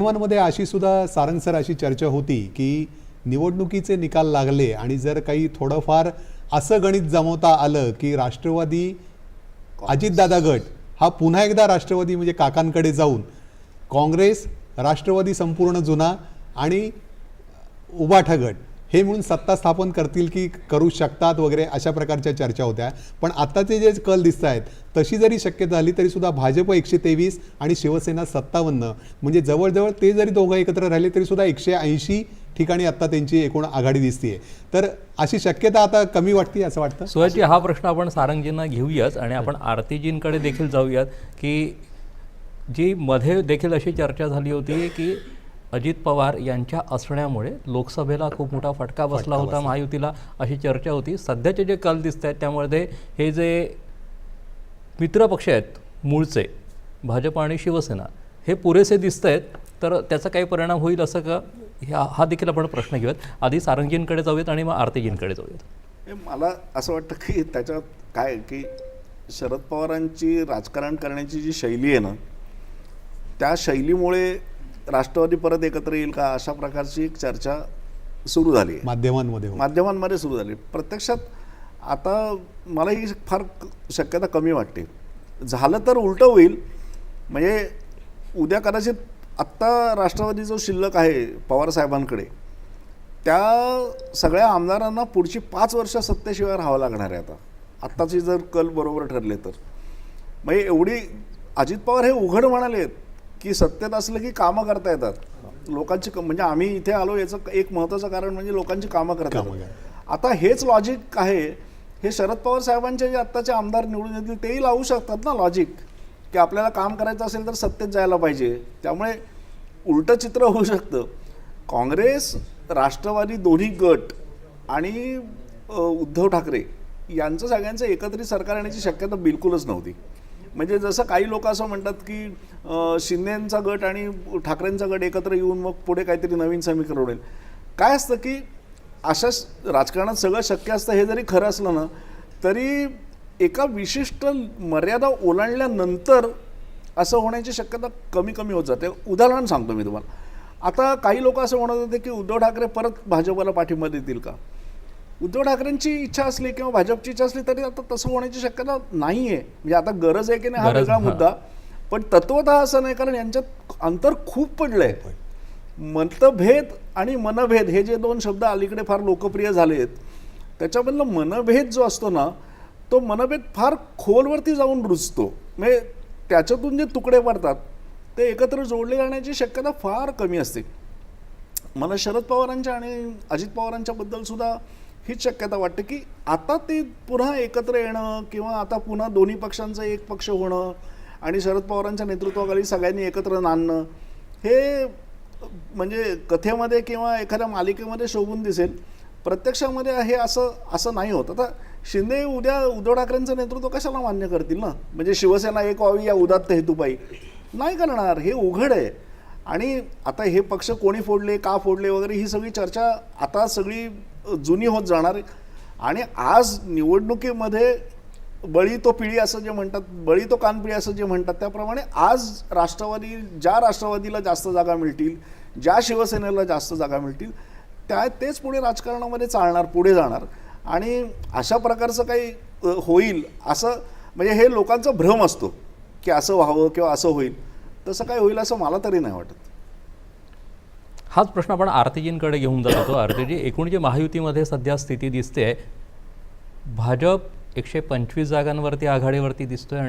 मध्ये अशी सुद्धा सारंगसर अशी चर्चा होती की निवडणुकीचे निकाल लागले आणि जर काही थोडंफार असं गणित जमवता आलं की राष्ट्रवादी अजितदादा गट हा पुन्हा एकदा राष्ट्रवादी म्हणजे काकांकडे जाऊन काँग्रेस राष्ट्रवादी संपूर्ण जुना आणि उबाठा गट हे म्हणून सत्ता स्थापन करतील की करू शकतात वगैरे अशा प्रकारच्या चर्चा होत्या. पण आत्ताचे जे कल दिसत आहेत तशी जरी शक्यता झाली तरी सुद्धा भाजप एकशे तेवीस आणि शिवसेना सत्तावन्न म्हणजे जवळजवळ ते जरी दोघं एकत्र राहिले तरी सुद्धा एकशे ऐंशी ठिकाणी आत्ता त्यांची एकूण आघाडी दिसतीये. तर अशी शक्यता आता कमी वाटते असं वाटतं? सुहाजी हा प्रश्न आपण सारंगजींना घेऊयाच आणि आपण आरतीजींकडे देखील जाऊयात की जी मध्ये देखील अशी चर्चा झाली होती की अजित पवार यांच्या असण्यामुळे लोकसभेला खूप मोठा फटका बसला होता महायुतीला अशी चर्चा होती. सध्याचे जे कल दिसत आहेत त्यामध्ये हे जे मित्रपक्ष आहेत मूळचे भाजप आणि शिवसेना हे पुरेसे दिसत आहेत तर त्याचा काही परिणाम होईल असं का? ह्या हा देखील आपण प्रश्न घेऊयात. आधी सारंगजींकडे जाऊयात आणि मग आरतीजींकडे जाऊयात. हे मला असं वाटतं की त्याच्यात काय की शरद पवारांची राजकारण करण्याची जी शैली आहे ना त्या शैलीमुळे राष्ट्रवादी परत एकत्र येईल का अशा प्रकारची एक चर्चा सुरू झाली माध्यमांमध्ये. माध्यमांमध्ये सुरू झाली प्रत्यक्षात आता मला ही फार शक्यता कमी वाटते. झालं तर उलटं होईल. म्हणजे उद्या कदाचित आत्ता राष्ट्रवादी जो शिल्लक आहे पवार साहेबांकडे त्या सगळ्या आमदारांना पुढची पाच वर्ष सत्तेशिवाय राहावं लागणार आहे आता. आत्ताची जर कल बरोबर ठरले तर. म्हणजे एवढी अजित पवार हे उघड म्हणाले की सत्तेत असलं की कामं करता येतात. लोकांची म्हणजे आम्ही इथे आलो याचं एक महत्त्वाचं कारण म्हणजे लोकांची कामं करता कामं येतात आता हेच लॉजिक आहे. हे शरद पवार साहेबांचे जे आत्ताचे आमदार निवडून येतील तेही लावू शकतात ना लॉजिक की आपल्याला काम करायचं असेल तर सत्तेत जायला पाहिजे. त्यामुळे उलटं चित्र होऊ शकतं. काँग्रेस राष्ट्रवादी दोन्ही गट आणि उद्धव ठाकरे यांचं सगळ्यांचं एकत्रित सरकार येण्याची शक्यता बिलकुलच नव्हती. म्हणजे जसं काही लोक असं म्हणतात की अ, शिंदेंचा गट आणि ठाकरेंचा गट एकत्र येऊन मग पुढे काहीतरी नवीन समीकरण उडेल काय असतं की अशा राजकारणात सगळं शक्य असतं हे जरी खरं असलं ना तरी एका विशिष्ट मर्यादा ओलांडल्यानंतर असं होण्याची शक्यता कमी कमी होत जाते. उदाहरण सांगतो मी तुम्हाला. आता काही लोक असं म्हणत होते की उद्धव ठाकरे परत भाजपला पाठिंबा देतील का? उद्धव ठाकरेंची इच्छा असली किंवा भाजपची इच्छा असली तरी आता तसं होण्याची शक्यता नाही आहे म्हणजे आता गरज आहे की नाही हा वेगळा. मुद्दा. पण तत्वतः असं नाही कारण यांच्यात अंतर खूप पडलं आहे मतभेद आणि मनभेद हे जे दोन शब्द अलीकडे फार लोकप्रिय झाले आहेत त्याच्यामधलं मनभेद जो असतो ना तो मनभेद फार खोलवरती जाऊन रुजतो. म्हणजे त्याच्यातून जे तुकडे पडतात ते एकत्र जोडले जाण्याची शक्यता फार कमी असते. मला शरद पवारांच्या आणि अजित पवारांच्या बद्दल सुद्धा हीच शक्यता वाटते की आता ते पुन्हा एकत्र येणं किंवा आता पुन्हा दोन्ही पक्षांचं एक पक्ष होणं आणि शरद पवारांच्या नेतृत्वाखाली सगळ्यांनी एकत्र नांदणं हे म्हणजे कथेमध्ये किंवा एखाद्या मालिकेमध्ये शोभून दिसेल. प्रत्यक्षामध्ये हे असं असं नाही होत. आता शिंदे उद्या उद्धव ठाकरेंचं नेतृत्व कशाला मान्य करतील ना? म्हणजे शिवसेना एक व्हावी या उदात्त हेतुपायी. नाही करणार. हे उघड आहे. आणि आता हे पक्ष कोणी फोडले का फोडले वगैरे ही सगळी चर्चा आता सगळी जुनी होत जाणार आहे. आणि आज निवडणुकीमध्ये बळी तो पिढी असं जे म्हणतात बळी तो कानपिढी असं जे म्हणतात त्याप्रमाणे आज राष्ट्रवादी ज्या राष्ट्रवादीला जास्त जागा मिळतील ज्या शिवसेनेला जास्त जागा मिळतील त्या तेच पुढे राजकारणामध्ये चालणार पुढे जाणार. आणि अशा प्रकारचं काही होईल असं म्हणजे हे लोकांचा भ्रम असतो की असं व्हावं किंवा असं होईल. तसं काय होईल असं मला तरी नाही वाटत. हाच प्रश्न आपण आरतीजींकडे घेऊन जात होतो. आरतीजी एकूण जी महायुतीमध्ये सध्या स्थिती दिसते भाजप एकशे पंचवीस जागांवरती आघाडीवरती दिसतोय आणि